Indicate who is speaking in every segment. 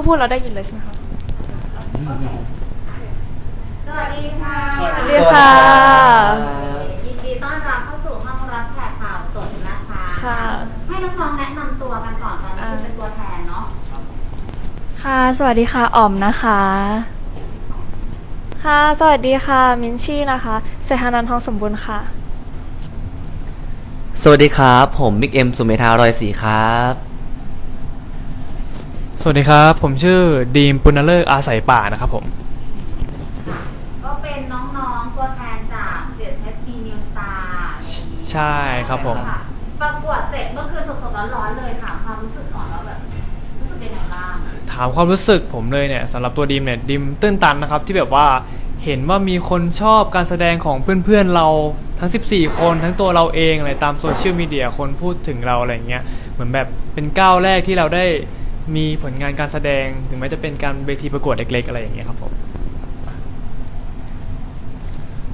Speaker 1: คือพูดเราได้ยินเลยใช่ไหมคะ
Speaker 2: สวัสดีค่ะ
Speaker 1: สวัสดีค่ะ
Speaker 2: ยินดีต้อนรับเข้าสู่ห้องรับแขกข่าวสดนะคะ
Speaker 1: ค่ะ
Speaker 2: ให้น้องๆแนะนำตัวกันก่อนตอนนี้คุณเป็นตัวแทนเนาะ
Speaker 1: ค่ะ สวัสดีค่ะอ๋อมนะคะ ค่ะ สวัสดีค่ะ มินชี่นะคะเสถานันท์ทองสมบูรณ์ค่ะ
Speaker 3: สวัสดีครับ ผมมิกเอ็มสุเมธารอยศรีครับ
Speaker 4: สวัสดีครับ ผมชื่อดีมปุณเลิกอาศัยป่านะครับผม
Speaker 2: ก็เป็นน้องๆตัวแทนจากเดียร์เทสปีนิวสตาร์
Speaker 4: ใช่ครับผม
Speaker 2: ประกวดเสร็จเมื่อคืนสดๆร้อนๆเลยถามความรู้สึกก่อนว่าแบบรู้สึกเป็นอย่างไรบ้าง
Speaker 4: ถามความรู้สึกผมเลยเนี่ยสำหรับตัวดีมเนี่ยดีมตื้นตันนะครับที่แบบว่าเห็นว่ามีคนชอบการแสดงของเพื่อนๆเราทั้ง 14 คนทั้งตัวเราเองอะไรตามโซเชียลมีเดียคนพูดถึงเราอะไรเงี้ยเหมือนแบบเป็นก้าวแรกที่เราได้ มีผลงานการแสดงถึงแม้จะเป็นการเวทีประกวดเล็กๆ อะไรอย่างเงี้ยครับผม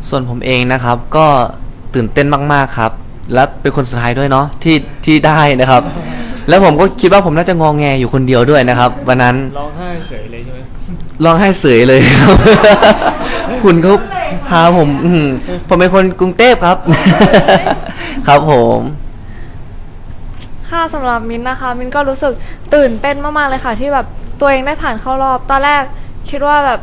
Speaker 3: ส่วนผมเองนะครับก็ตื่นเต้นมากๆครับ และเป็นคนสุดท้ายด้วยเนาะที่ที่ได้นะครับ แล้วผมก็คิดว่าผมน่าจะงองแงอยู่คนเดียวด้วยนะครับวันนั้น
Speaker 4: ร้องไห้เฉยเลยใช่ไหม
Speaker 3: ร้องไห้เสยเลยครับ คุณเขาพาผม อื้อหือผมเป็นคนกรุงเทพครับ ครับผม
Speaker 1: ค่ะสำหรับมินนะคะ มินก็รู้สึกตื่นเต้นมากๆเลยค่ะ ที่แบบตัวเองได้ผ่านเข้ารอบ ตอนแรกคิดว่าแบบ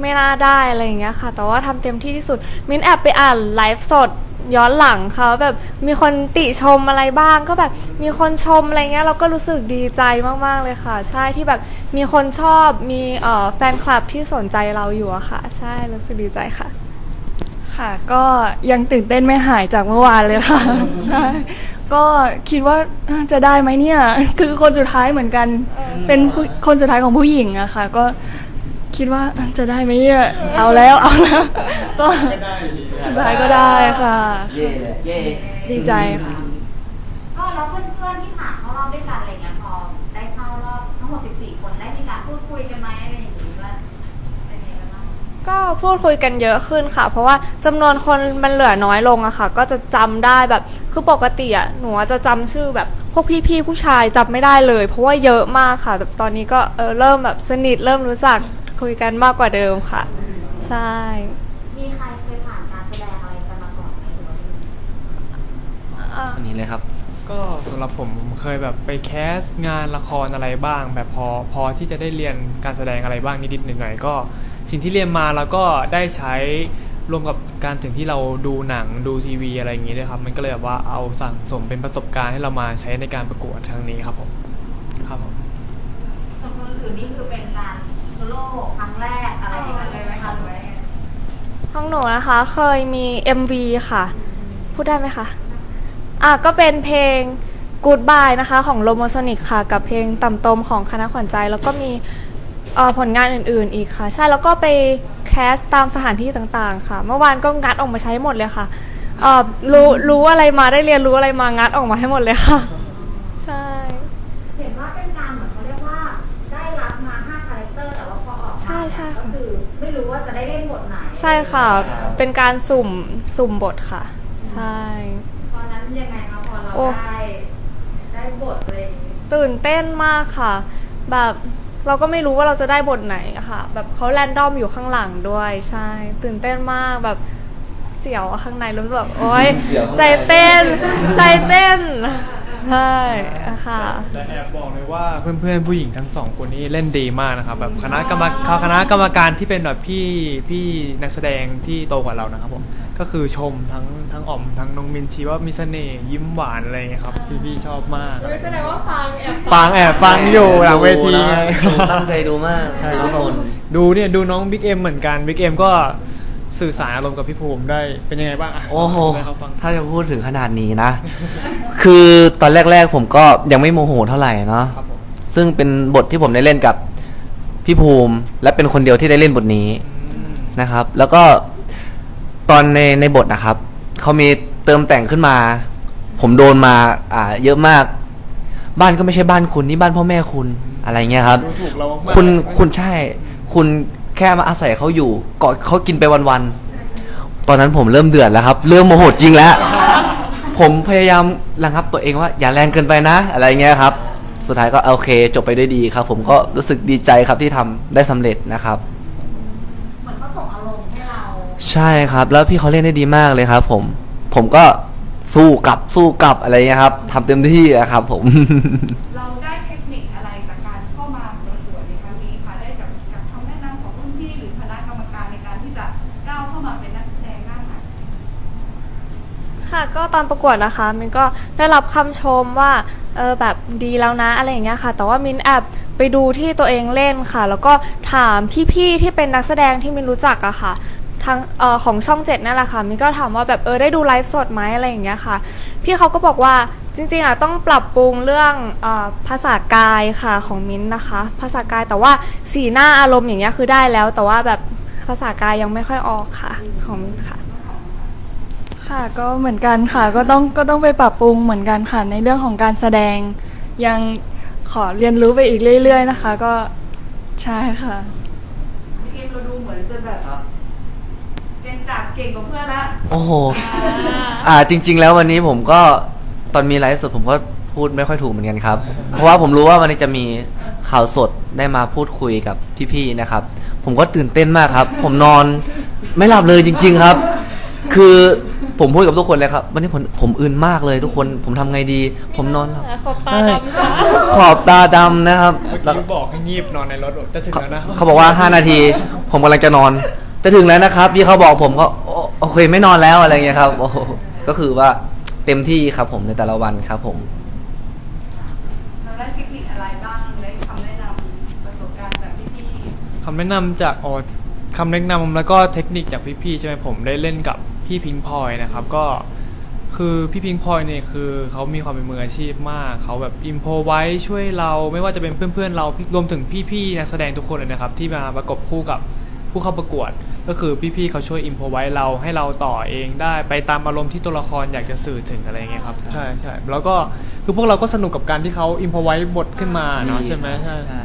Speaker 1: ไม่น่าได้อะไรอย่างเงี้ยค่ะ แต่ว่าทำเต็มที่ที่สุด มินแอบไปอ่านไลฟ์สดย้อนหลังค่ะว่าแบบมีคนติชมอะไรบ้างก็แบบมีคนชมอะไรเงี้ยเราก็รู้สึกดีใจมากๆเลยค่ะ ใช่ที่แบบมีคนชอบมีเอ่อแฟนคลับที่สนใจเราอยู่อะค่ะ ใช่รู้สึกดีใจค่ะ
Speaker 5: ค่ะก็ยังตื่นเต้นไม่หายจากเมื่อวานเลยค่ะใช่ ก็คิดว่าเอ้อจะได้ไหมเนี่ย คือคนสุดท้ายเหมือนกัน เป็นผู้คนสุดท้ายของผู้หญิงอะค่ะ ก็คิดว่าเอ้อจะได้ไหมเนี่ย เอาแล้วเอาแล้วก็สุดท้ายก็ได้ค่ะดีใจค่ะ
Speaker 2: กันบ้างก็พูดคุยกันเย
Speaker 1: อะขึ้นค่ะ เพราะว่าจำนวนคนมันเหลือน้อยลงอะค่ะ ก็จะจำได้แบบคือปกติอะหนูอะจะจำชื่อแบบพวกพี่ๆผู้ชายจำไม่ได้เลย เพราะว่าเยอะมากค่ะ แต่ตอนนี้ก็เออเริ่มแบบสนิทเริ่มรู้จักคุยกันมากกว่าเดิมค่ะ ใช่
Speaker 2: มีใครเคยผ่านการแสดงอะไรกันมาก่อนไหมหรือว่าไม่มี
Speaker 1: อะ
Speaker 3: อันนี้เลยครับ
Speaker 4: ก็สำหรับผมผมเคยแบบไปแคสต์งานละครอะไรบ้าง แบบพอพอที่จะได้เรียนการแสดงอะไรบ้างนิดๆหน่อยๆก็ สิ่งที่เรียนมาแล้วก็ได้ใช้รวมกับการถึงที่เราดูหนังดูทีวีอะไรอย่างงี้ด้วยครับ มันก็เลยแบบว่าเอาสั่งสมเป็นประสบการณ์ให้เรามาใช้ในการประกวดครั้งนี้ครับผมครับผม
Speaker 2: ส่วนคนอื่นนี่คือเป็นการโซโล่ครั้งแรกอะไรอย่างเงี้ยเลยไหมคะหรือว่ายังไง
Speaker 1: ห้องหนูนะคะเคยมี MV ค่ะ พูดได้ไหมคะอะก็เป็นเพลง Goodbye นะคะของ l o m o s o n i c ค่ะ กับเพลงต่ำตมของคณะขวัญใจ แล้วก็มี เอ่อผลงานอื่นๆอีกค่ะ ใช่แล้วก็ไปแคสตามสถานที่ต่างๆ ค่ะ เมื่อวานก็งัดออกมาใช้หมดเลยค่ะเอ่อรู้รู้อะไรมาได้เรียนรู้อะไรมางัดออกมาให้หมดเลยค่ะ ใช่
Speaker 2: เห็นว่าเป็นการเหมือนเขาเรียกว่าได้รับมา5คาแรคเตอร์แต่ว่าพอออกมา
Speaker 1: ใช่ใช่
Speaker 2: ก็
Speaker 1: ค่ะ
Speaker 2: คือไม่รู้ว่าจะได้เล่นบทไหน
Speaker 1: ใช่ค่ะ เป็นการสุ่มสุ่มบทค่ะ ใช่
Speaker 2: ตอนนั้นยังไงคะพอเรา
Speaker 1: โอ้
Speaker 2: ได้ได้บทอะไรอย่างงี้
Speaker 1: ตื่นเต้นมากค่ะ แบบ เราก็ไม่รู้ว่าเราจะได้บทไหนอะค่ะ แบบเขาแรนดอมอยู่ข้างหลังด้วยใช่ ตื่นเต้นมากแบบเสียวอะข้างในรู้สึกแบบโอ๊ย
Speaker 3: เสียว
Speaker 1: ใจเต้น ใจเต้นใช่อะค่ะ
Speaker 4: แต่แอบบอกเลยว่าเพื่อนๆผู้หญิงทั้งสองคนนี้เล่นดีมากนะครับแบบคณะกรรมการคณะกรรมการที่เป็นแบบพี่พี่นักแสดงที่โตกว่าเรานะครับผม ก็คือชมทั้งทั้งอ่อมทั้งน้องมินชีว่ามีเสน่ห์ยิ้มหวานอะไรอย่างเงี้ยครับพี่ๆชอบมากแสดงว่าฟังแอบฟังแอบฟังอยู่หลังเวทีไง
Speaker 3: ดูนะตั้งใจดูมาก
Speaker 4: ใช่
Speaker 3: ดูทุกคน
Speaker 4: ดูเนี่ยดูน้องบิ๊กเอ็มเหมือนกันบิ๊กเอ็มก็สื่อสารอารมณ์กับพี่ภูมิได้เป็นยังไงบ้างะ
Speaker 3: โอ้โห
Speaker 4: ให้เขาฟัง
Speaker 3: ถ้าจะพูดถึงขนาดนี้นะ คือตอนแรกๆผมก็ยังไม่โมโหเท่าไหร่เนาะ
Speaker 4: ครับผม
Speaker 3: ซึ่งเป็นบทที่ผมได้เล่นกับพี่ภูมิ และเป็นคนเดียวที่ได้เล่นบทนี้
Speaker 4: อืม
Speaker 3: นะครับแล้วก็ ตอนในในบทนะครับ เขามีเติมแต่งขึ้นมา ผมโดนมาอ่าเยอะมาก บ้านก็ไม่ใช่บ้านคุณนี่บ้านพ่อแม่คุณอะไรเงี้ยครับ
Speaker 4: ดูถูกเรามากๆ
Speaker 3: คุณ
Speaker 4: เลย
Speaker 3: คุณใช่ คุณแค่มาอาศัยเขาอยู่เกาะเขากินไปวันๆ ตอนนั้นผมเริ่มเดือดแล้วครับ เริ่มโมโหจริงแล้ว ผมพยายามระงับตัวเองว่า อย่าแรงเกินไปนะ อะไรเงี้ยครับ สุดท้ายก็โอเค จบไปด้วยดีครับ ผมก็รู้สึกดีใจครับที่ทำได้สำเร็จนะครับ
Speaker 2: เหมือนเขาส่งอารมณ์ให้เรา
Speaker 3: ใช่ครับ แล้วพี่เขาเล่นได้ดีมากเลยครับ ผม ผมก็สู้กลับสู้กลับอะไรเงี้ยครับทำเต็มที่อะครับ ผม
Speaker 6: เราได้เทคนิคอะไรจากการเข้ามาประกวดในครั้งนี้คะได้กับกับคำแนะนำของรุ่นพี่หรือคณะกรรมการในการที่จะก้าวเข้ามาเป็นนักแสดงหน้าใหม่
Speaker 1: ค่ะก็ตอนประกวดนะคะมินก็ได้รับคำชมว่าเออแบบดีแล้วนะอะไรอย่างเงี้ยค่ะ แต่ว่ามินแอบไปดูที่ตัวเองเล่นค่ะ แล้วก็ถามพี่ๆที่เป็นนักแสดงที่มินรู้จักอะค่ะ ทางออของช่องเจ็ดนั่นแหละค่ะมินก็ถามว่าแบบเออได้ดูไลฟ์สดไหมอะไรอย่างเงี้ยค่ะ พี่เขาก็บอกว่าจริงๆอะต้องปรับปรุงเรื่องออภาษากายค่ะของมินนะคะ ภาษากายแต่ว่าสีหน้าอารมณ์อย่างเงี้ยคือได้แล้ว แต่ว่าแบบภาษากายยังไม่ค่อยออกค่ะของมินค่ะ
Speaker 5: ค่ะก็เหมือนกันค่ะก็ต้องก็ต้องไปปรับปรุงเหมือนกันค่ะในเรื่องของการแสดงยังขอเรียนรู้ไปอีกเรื่อย ๆ นะคะ ก็ใช่ค่ะ
Speaker 6: พี่เกมเราดูเหมือนจะแบบเจนจาก เก่งกว่าเพื่อนละ
Speaker 3: โอ้โห อ่าจริง ๆ แล้ววันนี้ผมก็ตอนมีไลฟ์สดผมก็พูดไม่ค่อยถูกเหมือนกันครับ เพราะว่าผมรู้ว่าวันนี้จะมีข่าวสดได้มาพูดคุยกับพี่ๆนะครับ ผมก็ตื่นเต้นมากครับ ผมนอนไม่หลับเลยจริง ๆครับ คือผมพูดกับทุกคนเลยครับ วันนี้ผมผมอื่นมากเลยทุกคนผมทำไงดี ผมนอนหลับ
Speaker 1: ขอบตา
Speaker 3: ใช่
Speaker 1: ดำค่ะ
Speaker 3: ขอบตาดำนะครับ
Speaker 4: เมื่อ
Speaker 3: แล้ว
Speaker 4: กี้บอกให้งีบนอนในรถจะถึงแล้วนะ
Speaker 3: เขาบอกว่า 5 นาที ผมกำลังจะนอน จะถึงแล้วนะครับ พี่เขาบอกผมก็ โอโอเคไม่นอนแล้วอะไรเงี้ยครับโอ้โหก็คือว่าเต็มที่ครับผมในแต่ละวันครับผม
Speaker 6: เราได้เทคนิคอะไรบ้างได้คำแนะนำประสบการณ์จากพี่
Speaker 4: คำแนะนำจากอ๋อคำแนะนำแล้วก็เทคนิคจากพี่ๆใช่ไหมผมได้เล่นกับพี่พิงพลอยนะครับ ก็คือพี่พิงพลอยเนี่ยคือเขามีความเป็นมืออาชีพมากเขาแบบอิมโพไว้ช่วยเราไม่ว่าจะเป็นเพื่อนๆเรารวมถึงพี่ๆนักแสดงทุกคนเลยนะครับ ที่มาประกบคู่กับ ผู้เข้าประกวด ก็คือพี่ๆเขาช่วยอิมโพไว้เราให้เราต่อเองได้ไปตามอารมณ์ที่ตัวละครอยากจะสื่อถึงอะไรอย่างเงี้ยครับใช่ใช่แล้วก็คือพวกเราก็สนุกกับการที่เขาอิมโพไว้บทขึ้นมาเนาะใช่ไหมใช่
Speaker 3: ใช่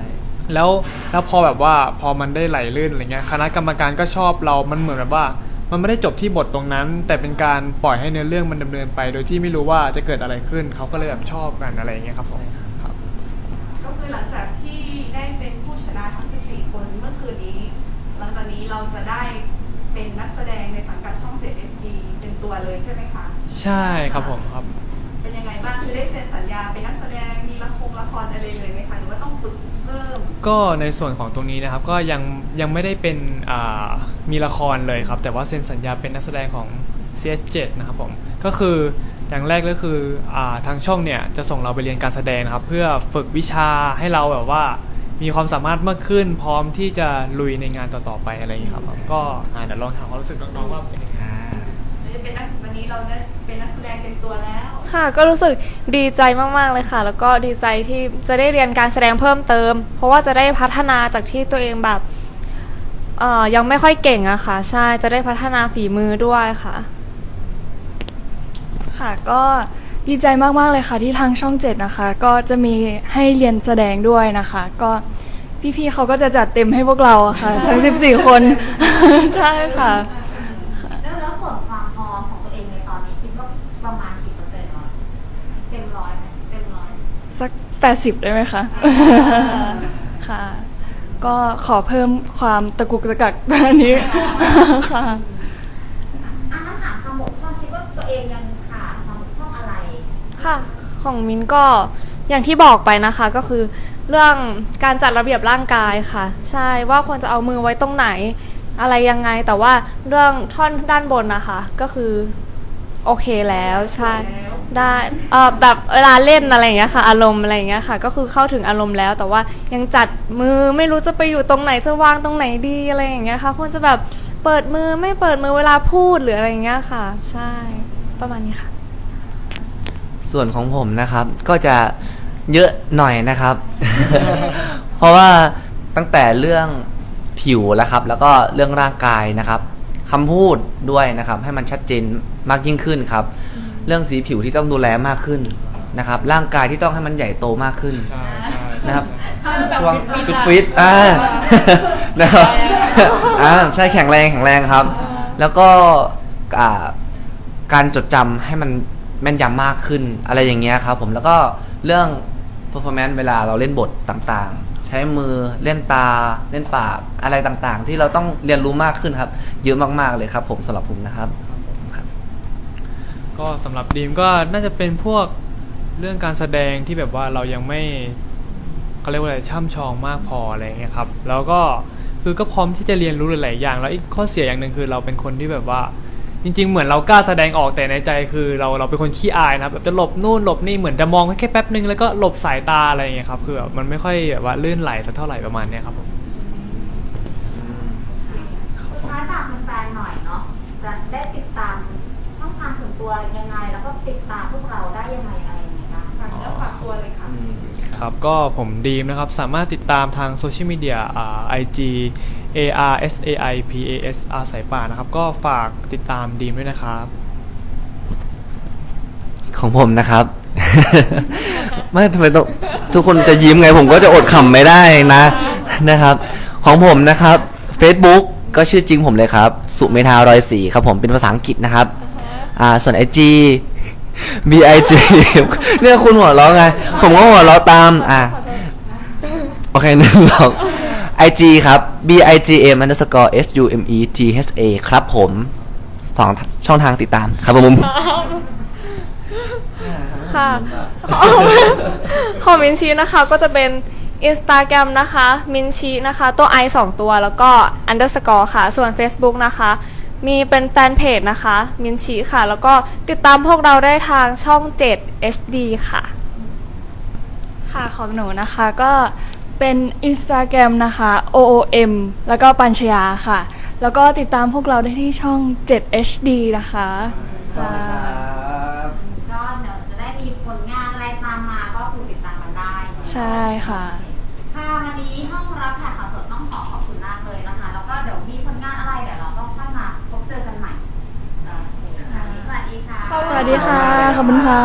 Speaker 4: แล้วแล้วพอแบบว่าพอมันได้ไหลลื่นอะไรเงี้ยคณะกรรมการก็ชอบเรา มันเหมือนแบบว่า มันไม่ได้จบที่บทตรงนั้น แต่เป็นการปล่อยให้เนื้อเรื่องมันดำเนินไป โดยที่ไม่รู้ว่าจะเกิดอะไรขึ้นเขาก็เลยแบบชอบกันอะไรอย่างเงี้ยครับผมครับ
Speaker 6: ๆก็คือหลังจากที่ได้เป็นผู้ชนะทั้ง 14 คนเมื่อคืนนี้ หลังจาก นี้เราจะได้เป็นนักแสดงในสังกัดช่อง 7 SD เป็นตัวเลยใช่ไหมคะ
Speaker 4: ใช่ครับผมครับ
Speaker 6: เป็นยังไงบ้างคือได้เซ็นสัญญาเป็นนักแสดงมีละครละครอะไรเลยไหมคะหรือว่าต้องฝึกเพิ่ม
Speaker 4: ก็ในส่วนของตรงนี้นะครับก็ยังยังไม่ได้เป็นอ่ามีละครเลยครับ แต่ว่าเซ็นสัญญาเป็นนักแสดงของ CS7 นะครับผมก็คืออย่างแรกก็คืออาทางช่องเนี่ยจะส่งเราไปเรียนการแสดงนะครับ เพื่อฝึกวิชาให้เราแบบว่า มีความสามารถมากขึ้น พร้อมที่จะลุยในงานต่อๆไปอะไรอย่างนี้ยครับก็อ่าเดี๋ยวลองถามความรู้สึกน้องๆว่าเป็นยังไง
Speaker 6: เป็นนักวันนี้เราได้เป็นนักแสดงเต็มตัวแล้ว
Speaker 1: ค่ะ ก็รู้สึกดีใจมาก ๆ เลยค่ะ แล้วก็ดีใจที่จะได้เรียนการแสดงเพิ่มเติม เพราะว่าจะได้พัฒนาจากที่ตัวเองแบบเอ่อยังไม่ค่อยเก่งอะค่ะ ใช่ จะได้พัฒนาฝีมือด้วยค่ะ
Speaker 5: ค่ะก็ ดีใจมาก ๆ เลยค่ะที่ทางช่องเจ็ดนะคะ ก็จะมีให้เรียนแสดงด้วยนะคะ ก็พี่ ๆเขาก็จะจัดเต็มให้พวกเราอะค่ะ ทั้ง 14 คน ใช่ค่ะ
Speaker 2: แล้วแล้วส่วนความพร้อมของตัวเองในตอนนี้คิดว่าประมาณกี่เปอร์เซ็นต์วะเต็มร้อยไหมเต็มร้อย
Speaker 5: สัก 80 ได้ไหมคะ ค่ะ ก็ขอเพิ่มความตะกุกตะกักตอนนี้ค่ะ
Speaker 2: อะ ค่ะ
Speaker 1: ของมินก็อย่างที่บอกไปนะคะก็คือเรื่องการจัดระเบียบร่างกายค่ะ ใช่ว่าควรจะเอามือไว้ตรงไหน อะไรยังไงแต่ว่าเรื่องท่อนด้านบนนะคะ ก็คือโอเคแล้วใช่ได้เออแบบเวลาเล่นอะไรอย่างเงี้ยค่ะ อารมณ์อะไรอย่างเงี้ยค่ะ ก็คือเข้าถึงอารมณ์แล้ว แต่ว่ายังจัดมือไม่รู้จะไปอยู่ตรงไหนจะวางตรงไหนดีอะไรอย่างเงี้ยค่ะควรจะแบบเปิดมือไม่เปิดมือเวลาพูดหรืออะไรอย่างเงี้ยค่ะ ใช่ประมาณนี้ค่ะ
Speaker 3: ส่วนของผมนะครับ ก็จะเยอะหน่อยนะครับ เพราะว่าตั้งแต่เรื่องผิวแล้วครับ แล้วก็เรื่องร่างกายนะครับคำพูดด้วยนะครับ ให้มันชัดเจนมากยิ่งขึ้นครับ เรื่องสีผิวที่ต้องดูแลมากขึ้นนะครับ ร่างกายที่ต้องให้มันใหญ่โตมากขึ้น
Speaker 4: ใช่ใช่
Speaker 3: นะครับ ช่วงฟิตฟิตอ่านะครับอ่าใช่แข็งแรงแข็งแรงครับ แล้วก็อ่าการจดจำให้มัน แม่นยำมากขึ้นอะไรอย่างเงี้ยครับผมแล้วก็เรื่อง performance เวลาเราเล่นบทต่างๆ ใช้มือเล่นตาเล่นปากอะไรต่างๆ ที่เราต้องเรียนรู้มากขึ้นครับ เยอะมากๆเลยครับ ผมสำหรับผมนะครับ
Speaker 4: ก็สำหรับดีมก็น่าจะเป็นพวกเรื่องการแสดงที่แบบว่าเรายังไม่เขาเรียกว่าอะไรช่ำชองมากพออะไรเงี้ยครับแล้วก็คือก็พร้อมที่จะเรียนรู้หลายๆอย่าง แล้วอีกข้อเสียอย่างหนึ่งคือเราเป็นคนที่แบบว่า จริง ๆ เหมือนเรากล้าแสดงออกแต่ในใจคือเราเราเป็นคนขี้อายนะครับแบบจะหลบนู่นหลบนี่เหมือนจะมองแค่แป๊บนึงแล้วก็หลบสายตาอะไรอย่างเงี้ยครับคือแบบมันไม่ค่อยแบบว่าลื่นไหลสักเท่าไหร่ประมาณเนี้ยครับผม
Speaker 2: สุดท้ายฝากแฟนๆหน่อยเนาะจะได้ติดตามช่องทางส่วนตัวยังไง แล้วก็ติดตามพวกเราได้ยังไงอะไรยังไงบ้าง
Speaker 6: ฝากเนื้อฝากตัวเลยค่ะ
Speaker 4: ครับก็ผมดีมนะครับสามารถติดตามทางโซเชียลมีเดียอ่า IG A R S A I P A S R สายป่านะครับ ก็ฝากติดตามดีมด้วยนะครับ
Speaker 3: ของผมนะครับ ไม่ทำไมต้องทุกคนจะยิ้มไงผมก็จะอดขำไม่ได้นะนะครับ ของผมนะครับ Facebook ก็ชื่อจริงผมเลยครับ สุเมธารอยสีครับผมเป็นภาษาอังกฤษนะครับ อ่าส่วน IG B I G เนี่ยคุณหัวเราะไง ผมก็หัวเราะตาม อ่าโอเคหนึ่งสอง IG ครับ B I G M underscore S U M E T H A ครับผมสองช่องทางติดตามครับผม
Speaker 1: ค่ะของมินชีนะคะก็จะเป็น Instagram นะคะ มินชีนะคะ ตัว i 2 ตัวแล้วก็ underscore ค่ะ ส่วน Facebook นะคะ มีเป็นแฟนเพจนะคะ มินชีค่ะ แล้วก็ติดตามพวกเราได้ทางช่อง 7 HD ค่ะ
Speaker 5: ค่ะของหนูนะคะก็ เป็น Instagram นะคะ OOM แล้วก็ปัญชยาค่ะ แล้วก็ติดตามพวกเราได้ที่ช่อง 7 HD นะคะค่ะ
Speaker 2: ก็เดี๋ยวจะได้มีผลงานอะไรตามมาก็คือติดตามกันได้
Speaker 5: ใช่ค่ะ
Speaker 2: ค่ะวันนี้ห้องรับแขกข่าวสดต้องขอขอบคุณมากเลยนะคะ แล้วก็เดี๋ยวมีผลงานอะไรเดี๋ยวเราก็ค่อยมาพบเจอกันใหม่โอเคค่ะสวัสดีค่ะ
Speaker 5: สวัสดีค่ะ ขอบคุณค่ะ